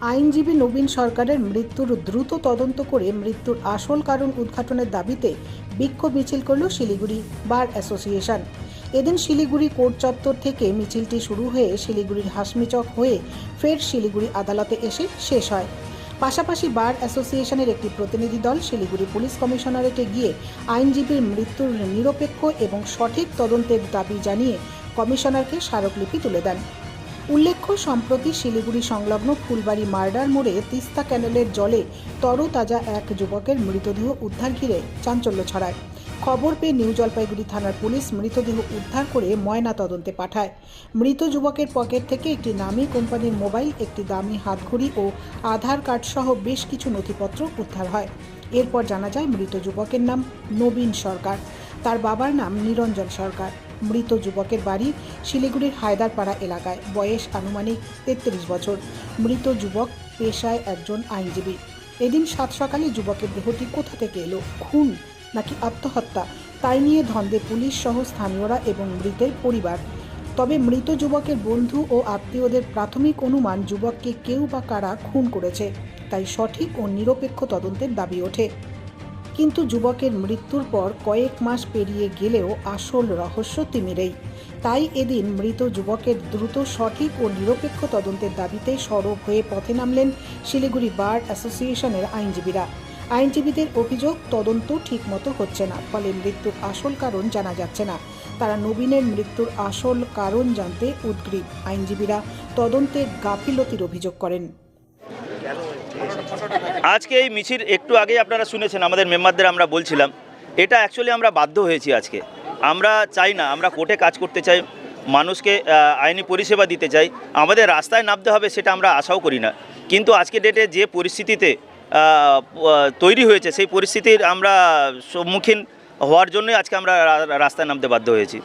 আইনজীবী নবীন সরকারের মৃত্যুর দ্রুত তদন্ত করে মৃত্যুর আসল কারণ উদ্ঘাটনের দাবিতে বিক্ষোভ মিছিল করল শিলিগুড়ি বার অ্যাসোসিয়েশন। এদিন শিলিগুড়ি কোর্ট চত্বর থেকে মিছিলটি শুরু হয়ে শিলিগুড়ির হাসমিচক হয়ে ফের শিলিগুড়ি আদালতে এসে শেষ হয়। পাশাপাশি বার অ্যাসোসিয়েশনের একটি প্রতিনিধি দল শিলিগুড়ি পুলিশ কমিশনারেটে গিয়ে আইনজীবীর মৃত্যুর নিরপেক্ষ এবং সঠিক তদন্তের দাবি জানিয়ে কমিশনারকে স্মারকলিপি তুলে দেন। উল্লেখ্য, সম্প্রতি শিলিগুড়ি সংলগ্ন ফুলবাড়ি মার্ডার মোড়ে তিস্তা ক্যানেলের জলে তরতাজা এক যুবকের মৃতদেহ উদ্ধার ঘিরে চাঞ্চল্য ছড়ায়। খবর পেয়ে নিউ জলপাইগুড়ি থানার পুলিশ মৃতদেহ উদ্ধার করে ময়না তদন্তে পাঠায়। মৃত যুবকের পকেট থেকে একটি নামী কোম্পানির মোবাইল, একটি দামি হাতঘড়ি ও আধার কার্ড সহ বেশ কিছু নথিপত্র উদ্ধার হয়। এরপর জানা যায়, মৃত যুবকের নাম নবীন সরকার। তার বাবার নাম নিরঞ্জন সরকার। মৃত যুবকের বাড়ি শিলিগুড়ির হায়দারপাড়া এলাকায়। বয়স আনুমানিক তেত্রিশ বছর। মৃত যুবক পেশায় একজন আইনজীবী। এদিন সাত সকালে যুবকের দেহটি কোথা থেকে এলো? খুন নাকি আত্মহত্যা? তাই নিয়ে ধন্দে পুলিশ সহ স্থানীয়রা এবং মৃতের পরিবার। তবে মৃত যুবকের বন্ধু ও আত্মীয়দের প্রাথমিক অনুমান যুবককে কেউ বা কারা খুন করেছে, তাই সঠিক ও নিরপেক্ষ তদন্তের দাবি ওঠে। কিন্তু যুবকের মৃত্যুর পর কয়েক মাস পেরিয়ে গেলেও আসল রহস্য তিমিরেই। তাই এদিন মৃত যুবকের দ্রুত সঠিক ও নিরপেক্ষ তদন্তের দাবিতে সরব হয়ে পথে নামলেন শিলিগুড়ি বার অ্যাসোসিয়েশনের আইনজীবীরা। আইনজীবীদের অভিযোগ, তদন্ত ঠিকমতো হচ্ছে না, ফলে মৃত্যুর আসল কারণ জানা যাচ্ছে না। তারা নবীনের মৃত্যুর আসল কারণ জানতে উদ্গ্রীব। আইনজীবীরা তদন্তে গাফিলতির অভিযোগ করেন। আজকে এই মিছিল একটু আগেই আপনারা শুনেছেন, আমাদের মেম্বারদের আমরা বলছিলাম। এটা অ্যাকচুয়ালি আমরা বাধ্য হয়েছি আজকে। আমরা চাই না, আমরা কোর্টে কাজ করতে চাই, মানুষকে আইনি পরিষেবা দিতে চাই। আমাদের রাস্তায় নামতে হবে সেটা আমরা আশাও করি না। কিন্তু আজকে ডেটে যে পরিস্থিতিতে তৈরি হয়েছে, সেই পরিস্থিতির আমরা সম্মুখীন হওয়ার জন্যই আজকে আমরা রাস্তায় নামতে বাধ্য হয়েছি।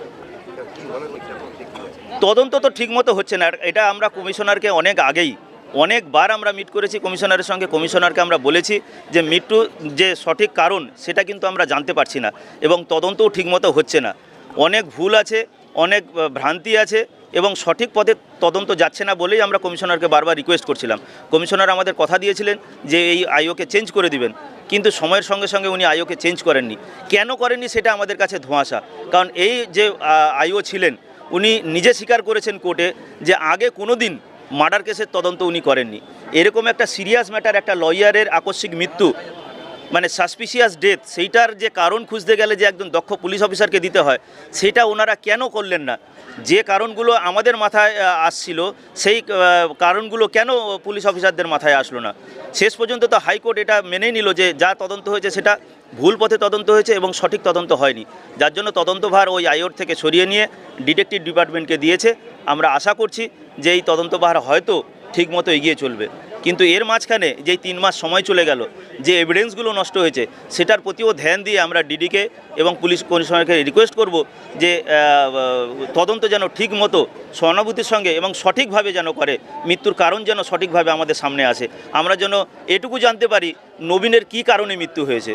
তদন্ত তো ঠিকমতো হচ্ছে না। এটা আমরা কমিশনারকে অনেক আগেই অনেকবার আমরা মিট করেছি কমিশনারের সঙ্গে। কমিশনারকে আমরা বলেছি যে মৃত্যু যে সঠিক কারণ, সেটা কিন্তু আমরা জানতে পারছি না এবং তদন্তও ঠিকমতো হচ্ছে না। অনেক ভুল আছে, অনেক ভ্রান্তি আছে এবং সঠিক পথে তদন্ত যাচ্ছে না বলেই আমরা কমিশনারকে বারবার রিকোয়েস্ট করছিলাম। কমিশনার আমাদের কথা দিয়েছিলেন যে, এই আইওকে চেঞ্জ করে দিবেন। কিন্তু সময়ের সঙ্গে সঙ্গে উনি আইওকে চেঞ্জ করেননি। কেন করেননি সেটা আমাদের কাছে ধোঁয়াশা। কারণ এই যে আইও ছিলেন, উনি নিজে স্বীকার করেছেন কোর্টে যে, আগে কোনো দিন মার্ডার কেসের তদন্ত উনি করেননি। এরকম একটা সিরিয়াস ম্যাটার একটা লয়ারের আকস্মিক মৃত্যু মানে সাসপিসিয়াস ডেথ সেইটার যে কারণ খুঁজতে গেলে যে একজন দক্ষ পুলিশ অফিসারকে দিতে হয়, সেটা ওনারা কেন করলেন না? যে কারণগুলো আমাদের মাথায় আসছিল, সেই কারণগুলো কেন পুলিশ অফিসারদের মাথায় আসলো না? শেষ পর্যন্ত তো হাইকোর্ট এটা মেনেই নিল যে যা তদন্ত হয়েছে সেটা ভুল পথে তদন্ত হয়েছে এবং সঠিক তদন্ত হয়নি। যার জন্য তদন্তভার ওই আইওর থেকে সরিয়ে নিয়ে ডিটেকটিভ ডিপার্টমেন্টকে দিয়েছে। আমরা আশা করছি যে এই তদন্তভার হয়তো ঠিকমতো এগিয়ে চলবে। কিন্তু এর মাঝখানে যেই তিন মাস সময় চলে গেল, যে এভিডেন্সগুলো নষ্ট হয়েছে, সেটার প্রতিও ধ্যান দিয়ে আমরা ডিডিকে এবং পুলিশ কমিশনারকে রিকোয়েস্ট করব যে তদন্ত যেন ঠিক মতো সহানুভূতির সঙ্গে এবং সঠিকভাবে যেন করে, মৃত্যুর কারণ যেন সঠিকভাবে আমাদের সামনে আসে। আমরা যেন এটুকু জানতে পারি নবীনের কি কারণে মৃত্যু হয়েছে।